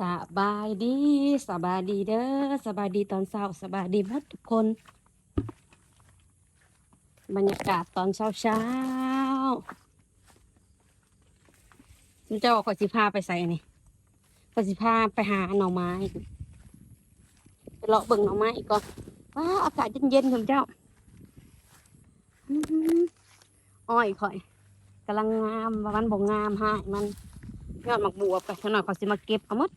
สบายดีสบายดีเด้อสบายดีตอนเช้าสบายดีหมดทุกคน บรรยากาศตอนเช้าเช้าๆมันจะบอกขอยสิพาไปใส่นี่ขอยสิพาไปหาหน่อไม้ไปเลาะเบิ่งหน่อไม้อีกก่อนว้าอากาศเย็นๆคุณเจ้าอ้อยข่อยกำลังงามมันบ่งามหายมัน ยอดหมักบัวไปขนาดเขาสิมาเก็บเอามด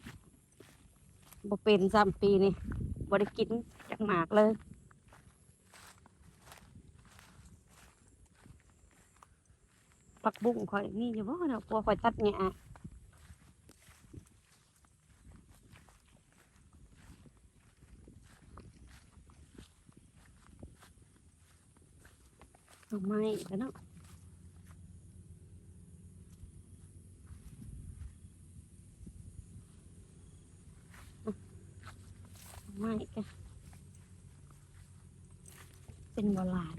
บ่เป็นซ้ำปีนี่บ่ได้กินจากหมากเลยปักบุ้งข่อยนี่อยู่บ่เนาะกลัวข่อยตัดแงะเอาไม้กันเนาะ ไม่กันเป็นโบราณ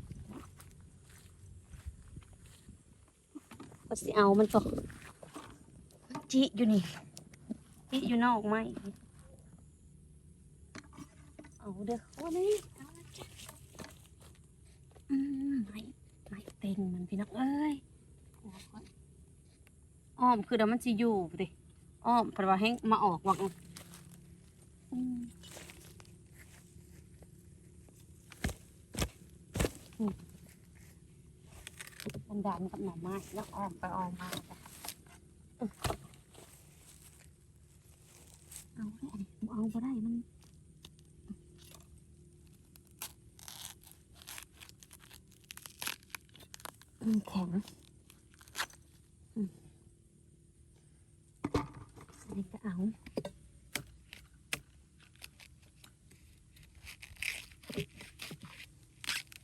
ก็สิเอามันก็จิอยู่นี่จิอยู่นอกไม้เอาเด้อโอ้นี่เอาละจ้ะอืมไม่ไม่เต็งมันพี่น้องเอ้ยโอ้ยอ้อมคือเดี๋ยวมันจะอยู่ดิอ้อมเพราะว่าให้มาออกวังอืม มันดันกับหน่อไม้แล้วออมไปออมมาจ้ะเอาได้เอาไปได้มันมันแข็งอันนี้ก็เอา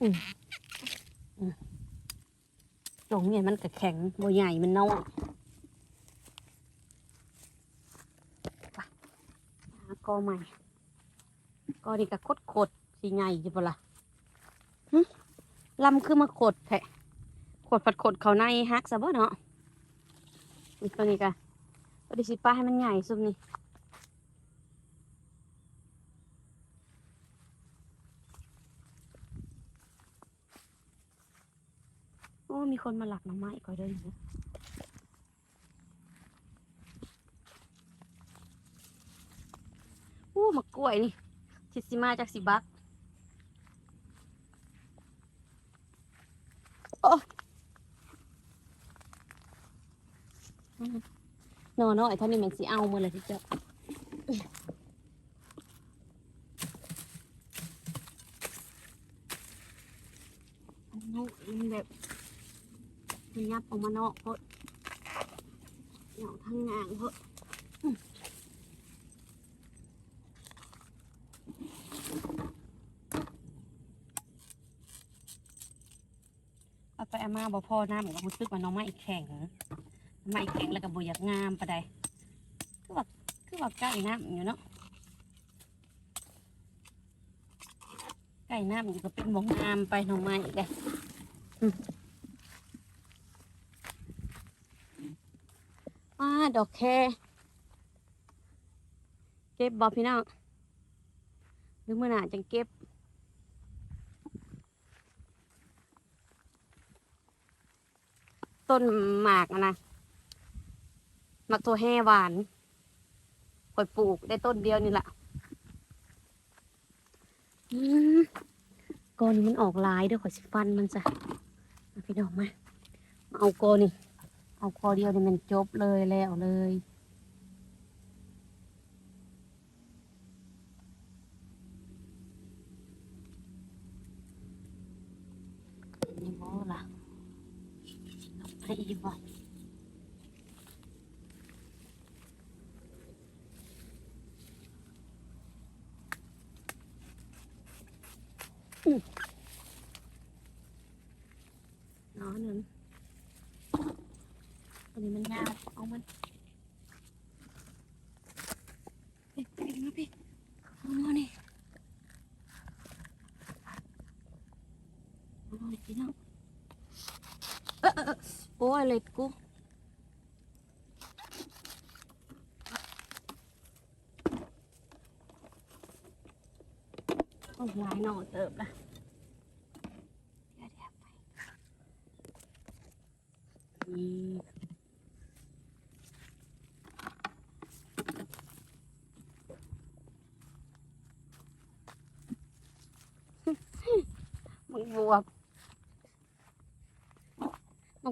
อืม ตรงเนี่ยมันก็แข็งโบใหญ่มันน้อยกอใหม่กอดีก็คดขดๆสีใหญ่จิบละหึลำคือมาขดแทะขดผัดขดเขาในฮักซะบ่เนาะนี่ตัวนี้ก็ตัวนี้สิป้าให้มันใหญ่ซุมนี่ โอ้มีคนมาหลักหน่อไม้ก่อนเด้อนะโอ้มะกล้วยนี่ทิสิมาจากสิบักโอ้นอนนาะไอ้เท่านี้มันสิเอาหมดเลยที่เจ้าอันนี้มันแบบ มันยับออกมานอกเพราะเหงาทั้งงานเพราะอื้อเอาไปเอามาบ่พอน้ำกับรู้สึกว่าน้องไม้แข็งน้องไม้แข็งแล้วก็บ่อยากงามปะใดคือว่าคือว่าใกล้น้ำอยู่เนาะใกล้น้ำอยู่ก็เป็นบ่งามไปน้องไม้อีกเลย อ่า ดอกแคเก็บบอพี่น้องหรือเมื่อหนาจังเก็บต้นหมากอะนะหมากตัวแห่หวานคอยปลูกได้ต้นเดียวนี่แหละอืมกอนี้มันออกลายเด้วยขอยสิฟันมันจ้ะมาพี่น้องมา มาเอากอนี่ เอาคอเดียวนี่มันจบเลยแล้วเลยัวนี้มันยาวเอามันพี่มาพี่นอนนี่นอนนี่พี่เออเโอ้ยเล็ดกูโอ้ยหลายหน่อเติบละเดี๋ยวเดี๋ยวไปนี่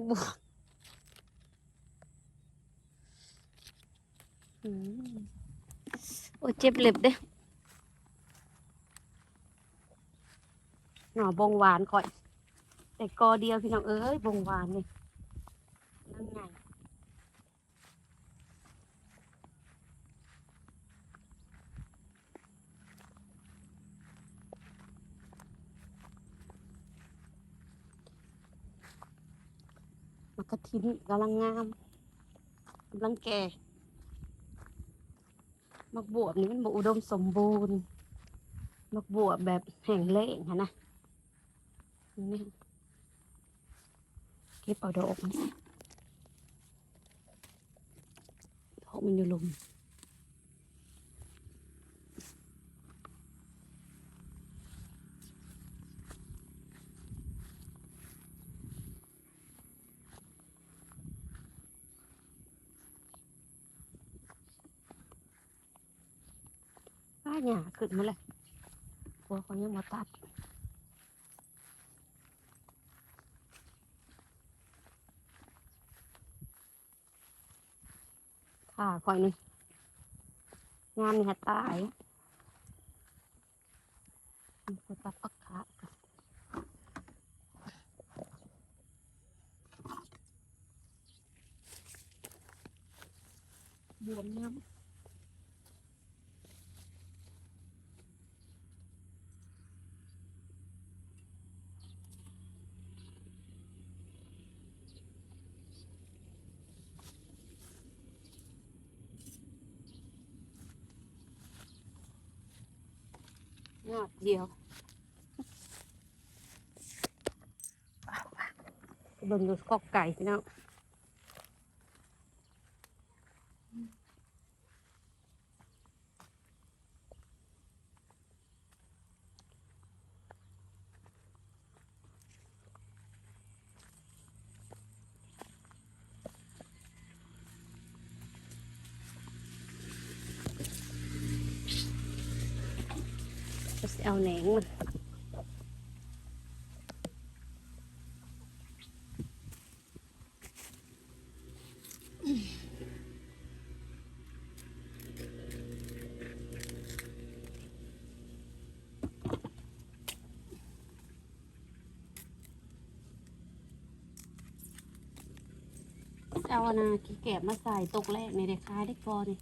บวกโอ้เจ็บเล็บเด้หน่อบงหวานก่อนแต่กอเดียวพี่น้องเอ้ยบงหวานนี่นั่งไง ขินกำลังงามกำลังแก่มักบวบนี่มันบอุดมสมบูรณ์มักบวบแบบแห่งเล่งนะนี่เก็บเอาดอกมันดอกมันอยู่หลุม หยาขึ้นมาเลยกลัวเขายังมาตัดค่ะคอยนึงงานนี่ฮะตายมันจะตัดออกขาบวมเน้ำ ยอดเดียวเบิ่งดูกอกไก่พี่น้อง เอาแหนงมันเอานาขี้แกบมาใส่ตกแรกในเด็กค้ายได้ก่อนนี่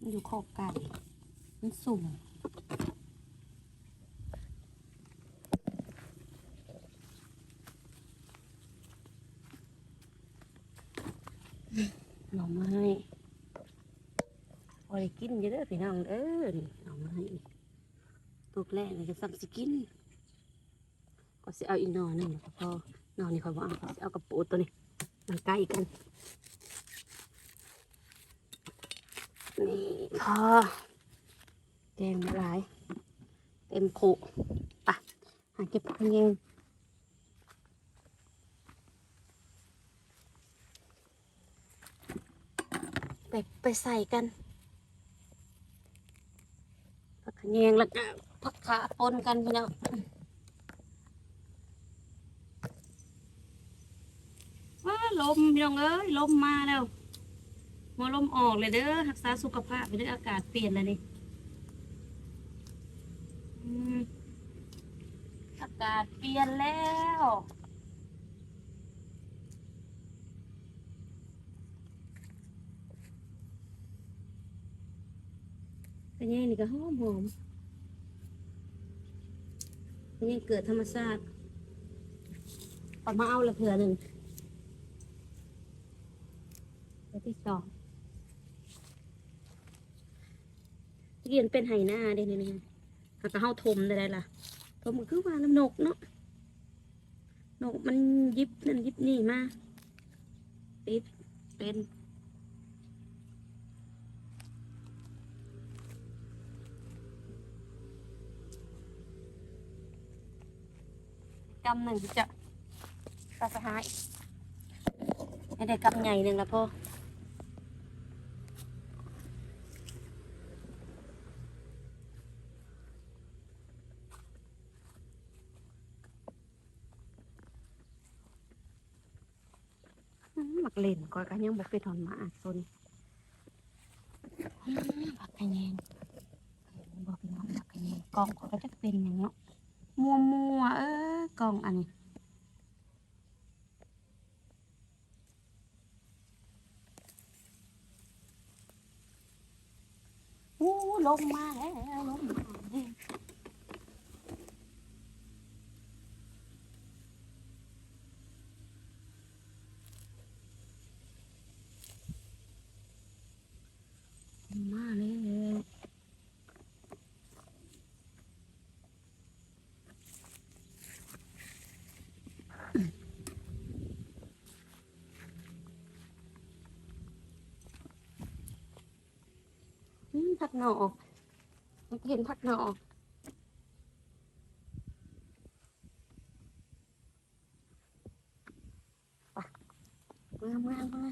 มันอยู่ขอบไก่มันสุ่ม หน่อไม้พอได้กินอยู่เด้พี่น้องเด้อนี่หน่อไม้ตุกแรกนี่ก็ซ้ำสิกินก็สิเอาอีกหน่อหนึงพอนอนี่คอยบ่เอาก็สิเอากระปูตัวนี้มันใกล้กันนี่พอแกงไม่หลาย เต็มโขกไปหาเก็บผักเอง ไปไปใส่กันผักขะแยงแล้วก็ผักขาปนกันพี่น้องว้าลมพี่น้องเอ้ยลมมาแล้วหัวลมออกเลยเด้อรักษาสุขภาพไปด้ออากาศเปลี่ยนแล้วนี่อากาศเปลี่ยนแล้ว เป็นยังนี่ก็หอมหอมเป็นยังเกิดธรรมชาติปอดมาเอาละเถื่อหนึ่งตัวที่สองเรียนเป็นไหหน้าได้เลยเนี่ยหากก็เฮาทมได้ได้ล่ะทมก็คือว่าน้ำนกเนาะนกมันยิบนั่นยิบนี่มาติดเป็น กำหนึ่งจะตาสหายให้ได้กำใหญ่หนึ่งละพ่ออืมหมักเล่นก่อยกันยังบอกไปถอนหมาโซนอืมผักกระแยงบอกเป็นน้องผักกระแยงกองก็จะเป็นอย่างเนาะ มัวมัวๆเออกล่องอันนี้ อู้ลงมาแล้วลงมาแล้วลงมาแล้วอืม ผักหน่อเห็นผักหน่อมามามา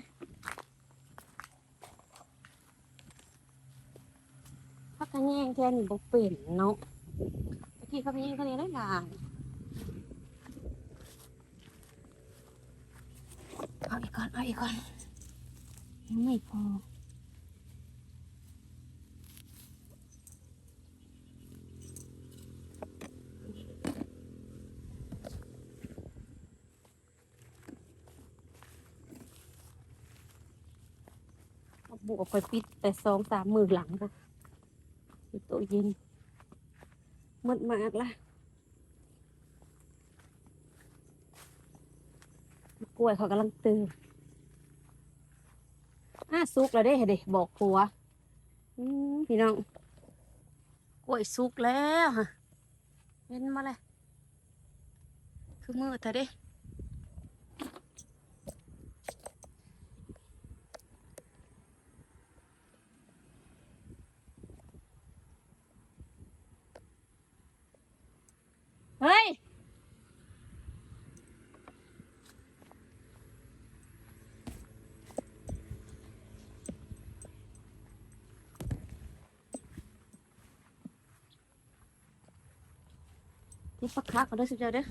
ผักกระแยงแทนนี่บ่เป็นเนาะตะกี้ผักกระแยงเขาเรียกได้หลายเอาอีกก่อนเอาอีกก่อนยังไม่พอ เอาบวกไปปิดแต่สองสามมือหลังก็ปิดตัวเย็นหมดมากละกล้วยเขากำลังตื่นอะสุกแล้วเด้เด็บอกผัวอืมพี่น้องกล้วยสุกแล้วฮะเห็นมาเลยคือมือเธอเด้ นี่ปักคักเขาด้อสิเจ้าเด้อ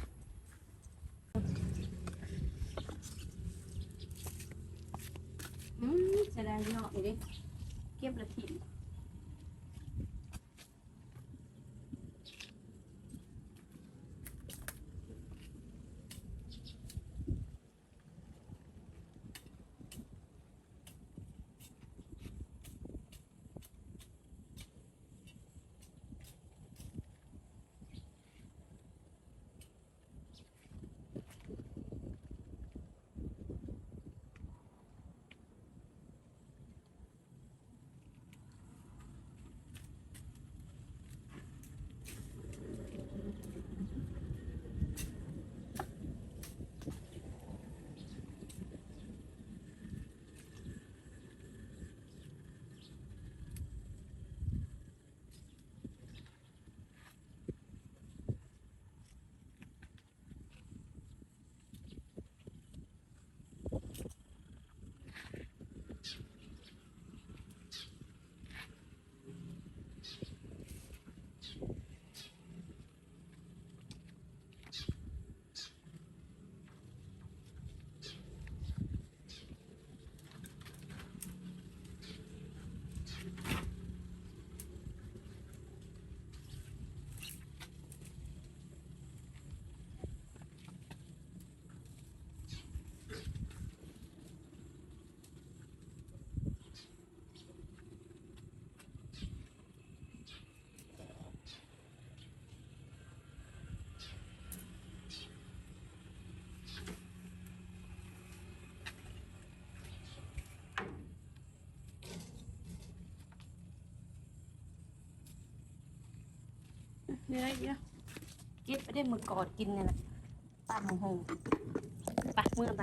เนื้อเยอะเก็บไปได้มือกอดกินเนี่ยนะตามหงไปเมื่อไป